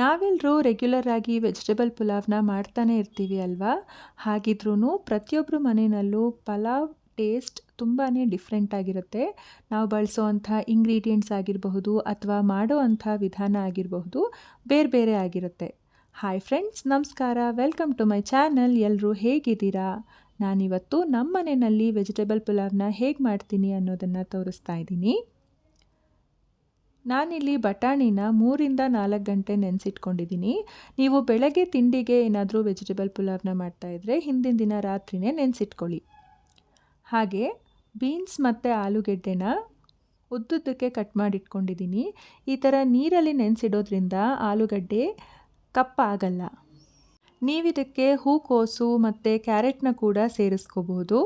ನಾವೆಲ್ಲರೂ ರೆಗ್ಯುಲರ್ ಆಗಿ ವೆಜಿಟೇಬಲ್ ಪುಲಾವ್ನ ಮಾಡ್ತಾನೆ ಇರ್ತೀವಿ ಅಲ್ವಾ? ಹಾಗಿದ್ರೂ ಪ್ರತಿಯೊಬ್ಬರು ಮನೆಯಲ್ಲೂ ಪಲಾವ್ ಟೇಸ್ಟ್ ತುಂಬಾ ಡಿಫ್ರೆಂಟ್ ಆಗಿರುತ್ತೆ. ನಾವು ಬಳಸೋವಂಥ ಇಂಗ್ರೀಡಿಯೆಂಟ್ಸ್ ಆಗಿರಬಹುದು ಅಥವಾ ಮಾಡೋ ಅಂಥ ವಿಧಾನ ಆಗಿರಬಹುದು ಬೇರೆ ಬೇರೆ ಆಗಿರುತ್ತೆ. ಹಾಯ್ ಫ್ರೆಂಡ್ಸ್ ನಮಸ್ಕಾರ. ವೆಲ್ಕಮ್ ಟು ಮೈ ಚಾನಲ್ ಎಲ್ಲರೂ ಹೇಗಿದ್ದೀರಾ? ನಾನಿವತ್ತು ನಮ್ಮ ಮನೆಯಲ್ಲಿ ವೆಜಿಟೇಬಲ್ ಪುಲಾವ್ನ ಹೇಗೆ ಮಾಡ್ತೀನಿ ಅನ್ನೋದನ್ನು ತೋರಿಸ್ತಾ ಇದ್ದೀನಿ. ನಾನಿಲ್ಲಿ ಬಟಾಣಿನ ಮೂರಿಂದ ನಾಲ್ಕು ಗಂಟೆ ನೆನೆಸಿಟ್ಕೊಂಡಿದ್ದೀನಿ. ನೀವು ಬೆಳಗ್ಗೆ ತಿಂಡಿಗೆ ಏನಾದರೂ ವೆಜಿಟೇಬಲ್ ಪುಲಾವ್ನ ಮಾಡ್ತಾಯಿದ್ರೆ ಹಿಂದಿನ ದಿನ ರಾತ್ರಿನೇ ನೆನೆಸಿಟ್ಕೊಳ್ಳಿ. ಹಾಗೆ ಬೀನ್ಸ್ ಮತ್ತು ಆಲೂಗೆಡ್ಡೆನ ಉದ್ದುದ್ದಕ್ಕೆ ಕಟ್ ಮಾಡಿಟ್ಕೊಂಡಿದ್ದೀನಿ. ಈ ಥರ ನೀರಲ್ಲಿ ನೆನೆಸಿಡೋದ್ರಿಂದ ಆಲೂಗಡ್ಡೆ ಕಪ್ಪಾಗಲ್ಲ ನೀವಿದಕ್ಕೆ ಹೂಕೋಸು ಮತ್ತು ಕ್ಯಾರೆಟ್ನ ಕೂಡ ಸೇರಿಸ್ಕೋಬೋದು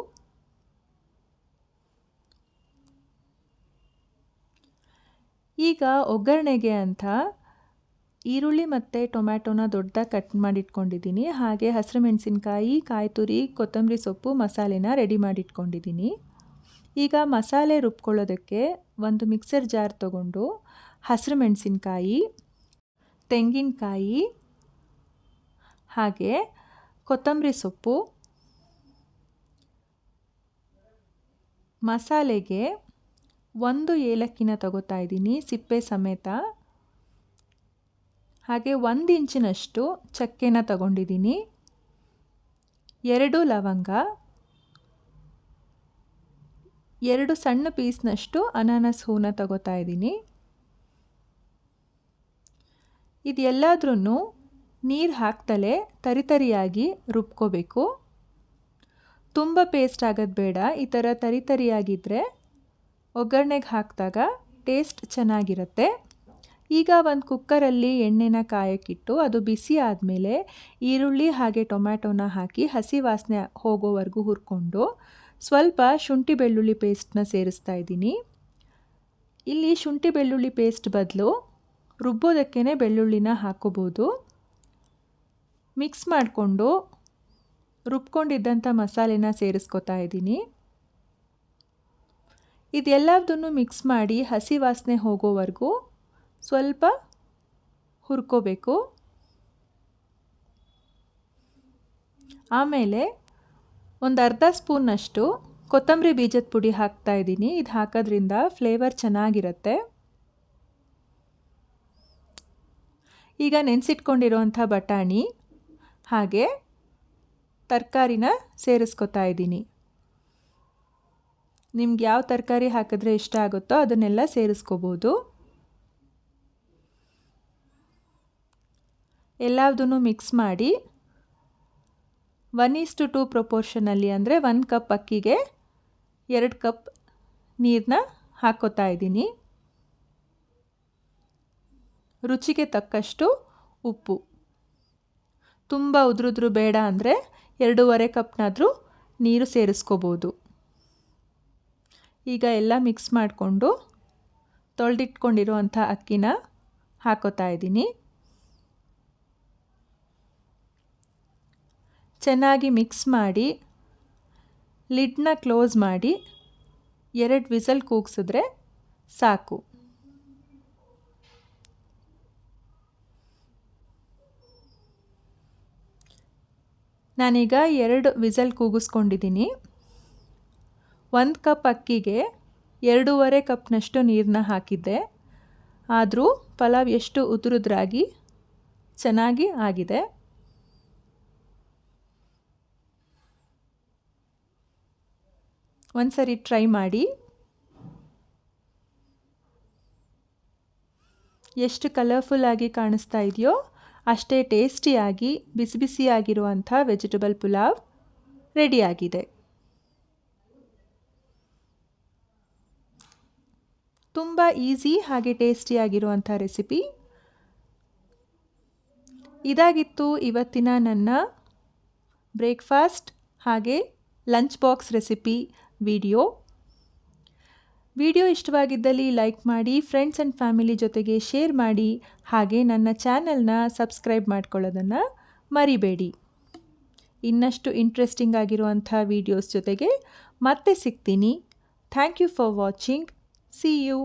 ಈಗ ಒಗ್ಗರಣೆಗೆ ಅಂತ ಈರುಳ್ಳಿ ಮತ್ತು ಟೊಮ್ಯಾಟೊನ ದೊಡ್ಡದಾಗಿ ಕಟ್ ಮಾಡಿಟ್ಕೊಂಡಿದ್ದೀನಿ. ಹಾಗೆ ಹಸಿರು ಮೆಣಸಿನ್ಕಾಯಿ ಕಾಯಿ ತುರಿ ಕೊತ್ತಂಬರಿ ಸೊಪ್ಪು, ಮಸಾಲೆನ ರೆಡಿ ಮಾಡಿಟ್ಕೊಂಡಿದ್ದೀನಿ. ಈಗ ಮಸಾಲೆ ರುಬ್ಕೊಳ್ಳೋದಕ್ಕೆ ಒಂದು ಮಿಕ್ಸರ್ ಜಾರ್ ತಗೊಂಡು ಹಸಿರು ಮೆಣಸಿನ್ಕಾಯಿ ತೆಂಗಿನಕಾಯಿ, ಹಾಗೆ ಕೊತ್ತಂಬರಿ ಸೊಪ್ಪು, ಮಸಾಲೆಗೆ ಒಂದು ಏಲಕ್ಕಿನ ತಗೋತಾ ಇದ್ದೀನಿ, ಸಿಪ್ಪೆ ಸಮೇತ. ಹಾಗೆ ಒಂದು ಇಂಚಿನಷ್ಟು ಚಕ್ಕೆನ ತಗೊಂಡಿದ್ದೀನಿ. ಎರಡು ಲವಂಗ. ಎರಡು ಸಣ್ಣ ಪೀಸ್ನಷ್ಟು ಅನಾನಸ್ ಹೂನ ತಗೋತಾ ಇದ್ದೀನಿ. ಇದೆಲ್ಲಾದ್ರೂ ನೀರು ಹಾಕ್ತಲೇ ತರಿತರಿಯಾಗಿ ರುಬ್ಕೋಬೇಕು. ತುಂಬ ಪೇಸ್ಟ್ ಆಗೋದು ಬೇಡ, ಈ ಥರ ತರಿತರಿಯಾಗಿದ್ದರೆ ಒಗ್ಗರಣೆಗೆ ಹಾಕಿದಾಗ ಟೇಸ್ಟ್ ಚೆನ್ನಾಗಿರುತ್ತೆ. ಈಗ ಒಂದು ಕುಕ್ಕರಲ್ಲಿ ಎಣ್ಣೆನ ಕಾಯಕ್ಕಿಟ್ಟು ಅದು ಬಿಸಿ ಆದಮೇಲೆ ಈರುಳ್ಳಿ ಹಾಗೆ ಟೊಮ್ಯಾಟೊನ ಹಾಕಿ ಹಸಿ ವಾಸನೆ ಹೋಗೋವರೆಗೂ ಹುರ್ಕೊಂಡು ಸ್ವಲ್ಪ ಶುಂಠಿ ಬೆಳ್ಳುಳ್ಳಿ ಪೇಸ್ಟ್ನ ಸೇರಿಸ್ತಾ ಇದ್ದೀನಿ. ಇಲ್ಲಿ ಶುಂಠಿ ಬೆಳ್ಳುಳ್ಳಿ ಪೇಸ್ಟ್ ಬದಲು ರುಬ್ಬೋದಕ್ಕೇ ಬೆಳ್ಳುಳ್ಳಿನ ಹಾಕೋಬೋದು. ಮಿಕ್ಸ್ ಮಾಡಿಕೊಂಡು ರುಬ್ಕೊಂಡಿದ್ದಂಥ ಮಸಾಲೆನ ಸೇರಿಸ್ಕೊತಾ ಇದ್ದೀನಿ. ಇದೆಲ್ಲದನ್ನು ಮಿಕ್ಸ್ ಮಾಡಿ ಹಸಿ ವಾಸನೆ ಹೋಗೋವರೆಗೂ ಸ್ವಲ್ಪ ಹುರ್ಕೋಬೇಕು. ಆಮೇಲೆ ಒಂದು ಅರ್ಧ ಸ್ಪೂನಷ್ಟು ಕೊತ್ತಂಬರಿ ಬೀಜದ ಪುಡಿ ಹಾಕ್ತಾ ಇದ್ದೀನಿ. ಇದು ಹಾಕೋದ್ರಿಂದ ಫ್ಲೇವರ್ ಚೆನ್ನಾಗಿರುತ್ತೆ. ಈಗ ನೆನೆಸಿಟ್ಕೊಂಡಿರೋಂಥ ಬಟಾಣಿ ಹಾಗೆ ತರಕಾರಿನ ಸೇರಿಸ್ಕೊತಾ ಇದ್ದೀನಿ. ನಿಮ್ಗೆ ಯಾವ ತರಕಾರಿ ಹಾಕಿದ್ರೆ ಇಷ್ಟ ಆಗುತ್ತೋ ಅದನ್ನೆಲ್ಲ ಸೇರಿಸ್ಕೋಬೋದು. ಎಲ್ಲದನ್ನು ಮಿಕ್ಸ್ ಮಾಡಿ ಒನ್ ಈಸ್ಟು ಟು ಪ್ರೊಪೋರ್ಷನಲ್ಲಿ ಅಂದರೆ ಒನ್ ಕಪ್ ಅಕ್ಕಿಗೆ ಎರಡು ಕಪ್ ನೀರನ್ನ ಹಾಕೋತಾ ಇದ್ದೀನಿ. ರುಚಿಗೆ ತಕ್ಕಷ್ಟು ಉಪ್ಪು. ತುಂಬ ಉದುರುದ್ರು ಬೇಡ ಅಂದರೆ ಎರಡೂವರೆ ಕಪ್ನಾದರೂ ನೀರು ಸೇರಿಸ್ಕೋಬೋದು. ಈಗ ಎಲ್ಲ ಮಿಕ್ಸ್ ಮಾಡಿಕೊಂಡು ತೊಳೆದಿಟ್ಕೊಂಡಿರುವಂಥ ಅಕ್ಕಿನ ಹಾಕೋತಾ ಇದ್ದೀನಿ. ಚೆನ್ನಾಗಿ ಮಿಕ್ಸ್ ಮಾಡಿ ಲಿಡ್ನ ಕ್ಲೋಸ್ ಮಾಡಿ, ಎರಡು ವಿಸಲ್ ಕೂಗಿಸಿದ್ರೆ ಸಾಕು. ನಾನೀಗ ಎರಡು ವಿಸಲ್ ಕೂಗಿಸ್ಕೊಂಡಿದ್ದೀನಿ. ಒಂದು ಕಪ್ ಅಕ್ಕಿಗೆ ಎರಡೂವರೆ ಕಪ್ನಷ್ಟು ನೀರನ್ನ ಹಾಕಿದ್ದೆ. ಆದರೂ ಪಲಾವ್ ಎಷ್ಟು ಉದುರುದ್ರಾಗಿ ಚೆನ್ನಾಗಿ ಆಗಿದೆ. ಒಂದು ಸರಿ ಟ್ರೈ ಮಾಡಿ. ಎಷ್ಟು ಕಲರ್ಫುಲ್ಲಾಗಿ ಕಾಣಿಸ್ತಾ ಇದೆಯೋ ಅಷ್ಟೇ ಟೇಸ್ಟಿಯಾಗಿ ಬಿಸಿ ಬಿಸಿಯಾಗಿರುವಂಥ ವೆಜಿಟೇಬಲ್ ಪುಲಾವ್ ರೆಡಿಯಾಗಿದೆ ತುಂಬ ಈಸಿ ಹಾಗೆ ಟೇಸ್ಟಿಯಾಗಿರುವಂಥ ರೆಸಿಪಿ ಇದಾಗಿತ್ತು ಇವತ್ತಿನ ನನ್ನ ಬ್ರೇಕ್ಫಾಸ್ಟ್ ಹಾಗೆ lunch box recipe video video ಇಷ್ಟವಾಗಿದ್ದಲ್ಲಿ like ಮಾಡಿ ಫ್ರೆಂಡ್ಸ್ ಆ್ಯಂಡ್ ಫ್ಯಾಮಿಲಿ ಜೊತೆಗೆ ಶೇರ್ ಮಾಡಿ, ಹಾಗೆ ನನ್ನ ಚಾನೆಲ್ನ ಸಬ್ಸ್ಕ್ರೈಬ್ ಮಾಡ್ಕೊಳ್ಳೋದನ್ನು ಮರಿಬೇಡಿ. ಇನ್ನಷ್ಟು ಇಂಟ್ರೆಸ್ಟಿಂಗ್ ಆಗಿರುವಂಥ ವೀಡಿಯೋಸ್ ಜೊತೆಗೆ ಮತ್ತೆ ಸಿಗ್ತೀನಿ. Thank you for watching see you